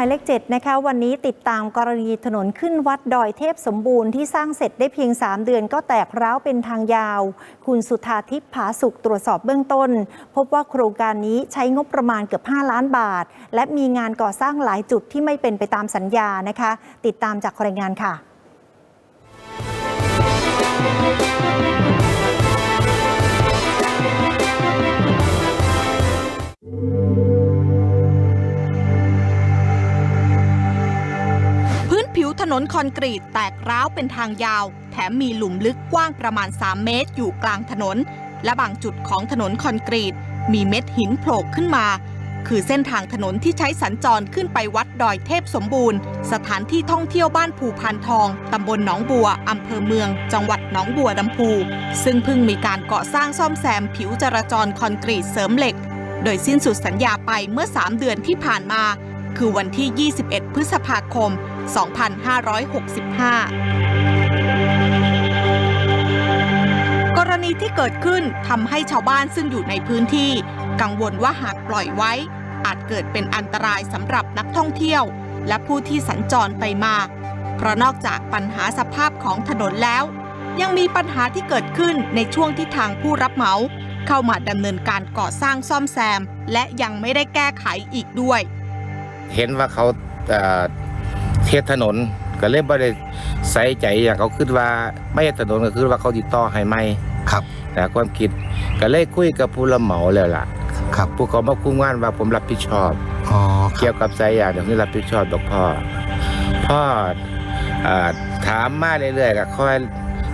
มายเลข7นะคะวันนี้ติดตามกรณีถนนขึ้นวัดดอยเทพสมบูรณ์ที่สร้างเสร็จได้เพียง 3 เดือนก็แตกร้าวเป็นทางยาว คุณสุธาทิพย์ผาสุขตรวจสอบเบื้องต้น พบว่าโครงการนี้ใช้งบประมาณเกือบ 5 ล้านบาท และมีงานก่อสร้างหลายจุดที่ไม่เป็นไปตามสัญญานะคะ ติดตามจากรายงานค่ะ วถนนคอนกรีตแตกร้าวเป็นทางยาว แถมมีหลุมลึกกว้างประมาณ 3 เมตรอยู่กลางถนน และบางจุดของถนนคอนกรีต มีเม็ดหินโผล่ขึ้นมา คือเส้นทางถนนที่ใช้สัญจรขึ้นไปวัดดอยเทพสมบูรณ์ สถานที่ท่องเที่ยวบ้านภูพานทองตำบลหนองบัวอำเภอเมือง จังหวัดหนองบัวลำพู ซึ่งเพิ่งมีการก่อสร้างซ่อมแซมผิวจราจรคอนกรีตเสริมเหล็ก โดยสิ้นสุดสัญญาไปเมื่อ 3 เดือนที่ผ่านมา คือวันที่ 21 พฤษภาคม 2565 กรณีที่เกิดขึ้นทำให้ชาวบ้านซึ่งอยู่ในพื้นที่ กังวลว่าหากปล่อยไว้ อาจเกิดเป็นอันตรายสำหรับนักท่องเที่ยว และผู้ที่สัญจรไปมา เพราะนอกจากปัญหาสภาพของถนนแล้ว ยังมีปัญหาที่เกิดขึ้นในช่วงที่ทางผู้รับเหมาเข้ามาดำเนินการก่อสร้างซ่อมแซม และยังไม่ได้แก้ไขอีกด้วย เห็นว่าเขาเอ่อเทศถนนก็เลยบ่ได้ใส่ใจอย่างเขาคิดว่าไม่ใช่ถนนก็คือว่าเขาติดต่อให้ไหมครับนะความคิดก็เลยคุยกับผู้รับเหมาแล้วล่ะครับผู้เขามาคุมงานว่าผมรับผิดชอบอ๋อคเกี่รัยบวกับสายยางเดี๋ยวนี้รับผิดชอบดอกพ่อพ่อเอ่อถามมาเรื่อยๆก็ค่อย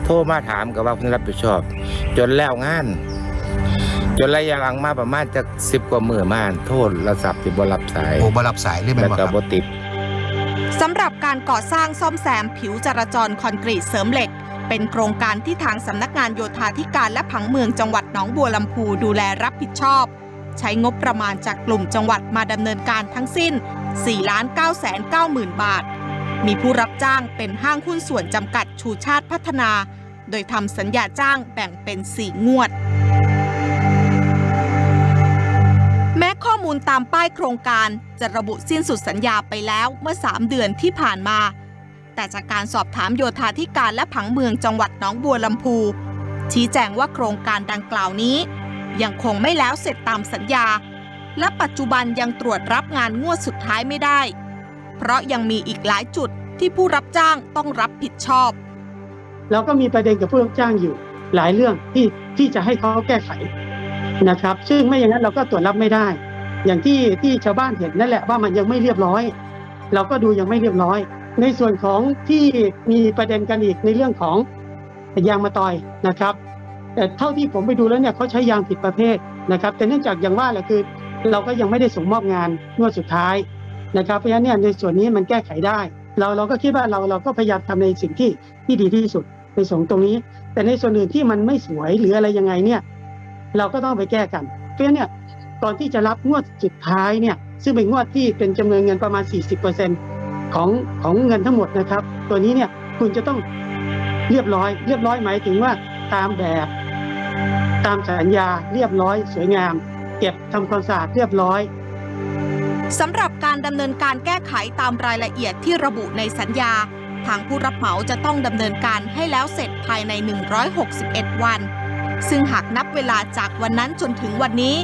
โทรมาถามกับว่าผมรับผิดชอบ จนแล้วงาน จนระยะหลังมาประมาณจะสิบกว่ามือมาโทษระสับที่บ่รับสายโอ้บรับสายเลยไหมแล้วบ่คก็รับบ่ติด สำหรับการก่อสร้างซ่อมแซมผิวจราจรคอนกรีตเสริมเหล็ก เป็นโครงการที่ทางสำนักงานโยธาธิการและผังเมืองจังหวัดหนองบัวลำพูดูแลรับผิดชอบ ใช้งบประมาณจากกลุ่มจังหวัดมาดำเนินการทั้งสิ้น 4 9 9 0 0 0 0บาท มีผู้รับจ้างเป็นห้างหุ้นส่วนจำกัดชูชาติพัฒนา โดยทำสัญญาจ้างแบ่งเป็น 4 งวด แม้ข้อมูลตามป้ายโครงการจะระบุสิ้นสุดสัญญาไปแล้วเมื่อ 3 เดือนที่ผ่านมา แต่จากการสอบถามโยธาธิการและผังเมืองจังหวัดหนองบัวลำพู ชี้แจงว่าโครงการดังกล่าวนี้ ยังคงไม่แล้วเสร็จตามสัญญา และปัจจุบันยังตรวจรับงานงวดสุดท้ายไม่ได้ เพราะยังมีอีกหลายจุดที่ผู้รับจ้างต้องรับผิดชอบ เราก็มีประเด็นกับผู้รับจ้างอยู่ หลายเรื่องที่ที่จะให้เขาแก้ไข นะครับ ซึ่งไม่อย่างนั้นเราก็ตรวจรับไม่ได้ อย่างที่ที่ชาวบ้านเห็นนั่นแหละว่ามันยังไม่เรียบร้อย เราก็ดูยังไม่เรียบร้อย ในส่วนของที่มีประเด็นกันอีกในเรื่องของยางมะตอยนะครับ แต่เท่าที่ผมไปดูแล้วเนี่ยเขาใช้ยางผิดประเภทนะครับ แต่เนื่องจากอย่างว่าแหละคือ เราก็ยังไม่ได้ส่งมอบงานงวดสุดท้ายนะครับ เพราะฉะนั้นเนี่ยในส่วนนี้มันแก้ไขได้ เราเราก็คิดว่าเราเราก็พยายามทำในสิ่งที่ที่ดีที่สุดในส่วนตรงนี้ แต่ในส่วนอื่นที่มันไม่สวยหรืออะไรยังไงเนี่ย เราก็ต้องไปแก้กัน เพราะฉะนั้นเนี่ยก่อนที่จะรับงวดสุดท้ายเนี่ยซึ่งเป็นงวดที่เป็นจำนวนเงินประมาณ 40%ของของเงินทั้งหมดนะครับ ตัวนี้เนี่ยคุณจะต้องเรียบร้อย เรียบร้อยหมายถึงว่าตามแบบ ตามสัญญาเรียบร้อย สวยงาม เก็บทำความสะอาดเรียบร้อยสำหรับการดำเนินการแก้ไขตามรายละเอียดที่ระบุในสัญญา ทางผู้รับเหมาจะต้องดำเนินการให้แล้วเสร็จภายใน 161 วัน ซึ่งหากนับเวลาจากวันนั้นจนถึงวันนี้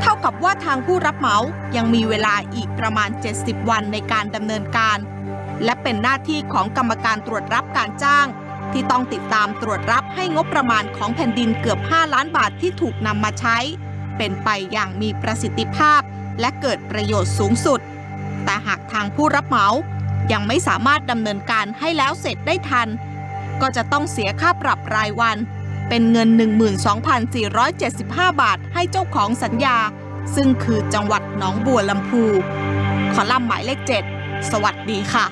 เท่ากับว่าทางผู้รับเหมายังมีเวลาอีกประมาณ 70 วันในการดำเนินการ และเป็นหน้าที่ของกรรมการตรวจรับการจ้าง ที่ต้องติดตามตรวจรับให้งบประมาณของแผ่นดินเกือบ 5 ล้านบาทที่ถูกนำมาใช้ เป็นไปอย่างมีประสิทธิภาพ และเกิดประโยชน์สูงสุด แต่หากทางผู้รับเหมายังไม่สามารถดำเนินการให้แล้วเสร็จได้ทัน ก็จะต้องเสียค่าปรับรายวัน เป็นเงิน 12,475 บาทให้เจ้าของสัญญา ซึ่งคือจังหวัดหนองบัวลำพู ขอลัมน์หมายเลข 7 สวัสดีค่ะ